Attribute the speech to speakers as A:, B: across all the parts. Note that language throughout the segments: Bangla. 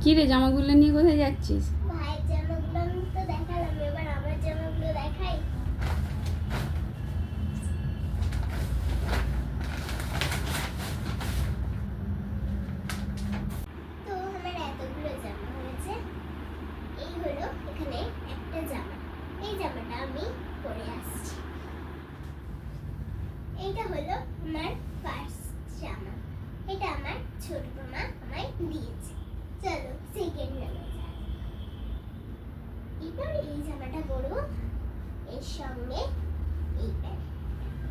A: কি রে জামাগুলো নিয়ে কোথায় যাচ্ছিস?
B: ভাইয়ের জামাগুলো আমি তো দেখালাম এবার আমার জামাগুলো দেখাই তো আমার এতগুলো জামা হয়েছে এই হলো এখানে একটা জামা এই জামাটা আমি পরে আসছি এইটা হলো আমার ফার্স্ট জামা এটা আমার ছোট মামা আমায় দিয়েছে চলো সেকেন্ড জামা যাই এবার এই জামাটা পরবো এর সঙ্গে এই প্যান্ট।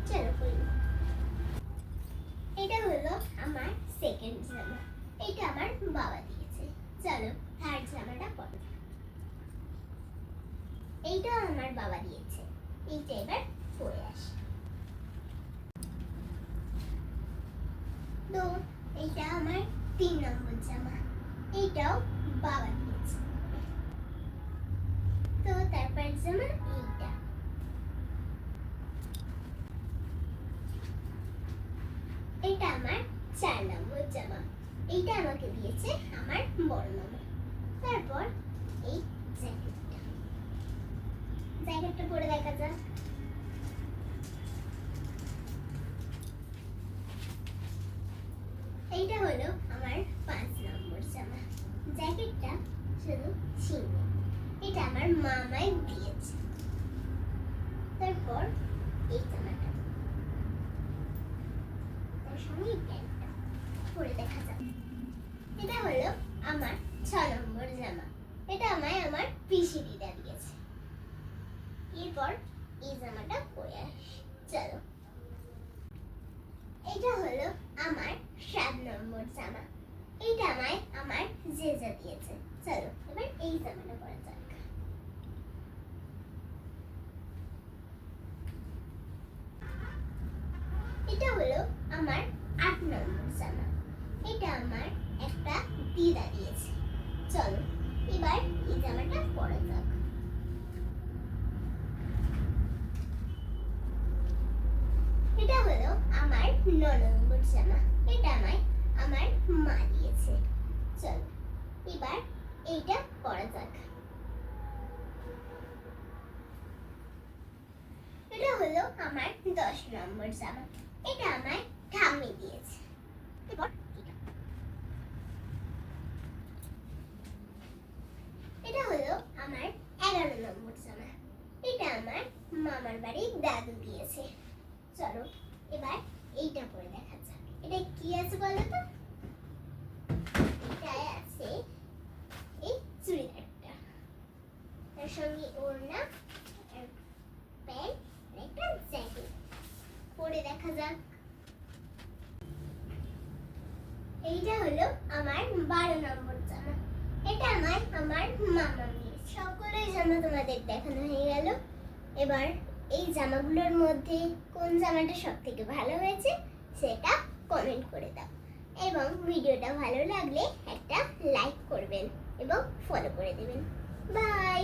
B: চলো পরি। এটা হলো আমার সেকেন্ড জামা। এটা আমার বাবা দিয়েছে। চলো থার্ড জামাটা পরো। এইটাও আমার বাবা দিয়েছে। এইটা এবার পরে আসি। তো, এইটা আমার তিন নম্বর জামা। এইটাও বাবা দিয়েছে তো জামা এইটা এটা আমার চার নম্বর জামা। এইটা আমাকে দিয়েছে আমার বড় মামা। তারপর এই জ্যাকেটটা। জ্যাকেটটা পরে দেখা যাক। এইটা হলো আমার পাঁচ নম্বর জামা। জ্যাকেটটা শুধু ছিল এটা আমার মামাই দিয়েছে। তারপর এই জামাটা তার সঙ্গে এই প্যান্টটা পরে দেখা যাবে এটা হলো আমার ছ নম্বর জামা। এটা আমায় আমার পিসি দিদা দিয়েছে। এরপর এই জামাটা পরে আসি। চলো। এটা হলো আমার সাত নম্বর জামা। এইটা আমায় আমার জেজা দিয়েছে। চলো, এবার এই জামাটা পরা যাক এটা হলো আমার আট নম্বর জামা এটা আমার একটা দিদা দিয়েছে। চলো, এবার এই জামাটা পরা যাক। এটা হলো আমার ন নম্বর জামা। এটা আমায়, আমার মা দিয়েছে। চলো, এবার এইটা পরা যাক। এটা হলো আমার দশ নম্বর জামা। এটা আমায় ঠাম্মি দিয়েছে। এবার এটা। হলো আমার এগারো নম্বর জামা। এটা আমার মামার বাড়ির দাদু দিয়েছে। চলো, এবার এইটা পরে দেখা যাক। এটা কি আছে বলো তো? এটায় আছে এই চুড়িদারটা। তার সঙ্গে ওড়না আর প্যান্ট আর একটা জ্যাকেট পরে দেখা যাক। এইটা হলো আমার বারো নম্বর জামা। এটা আমার আমার মামা দিয়েছে সকলের জামা তোমাদের দেখানো হয়ে গেল। এবার এই জামাগুলোর মধ্যে কোন জামাটা সব থেকে ভালো হয়েছে সেটা কমেন্ট করে দাও। এবং ভিডিওটা ভালো লাগলে একটা লাইক করবেন এবং ফলো করে দেবেন। বাই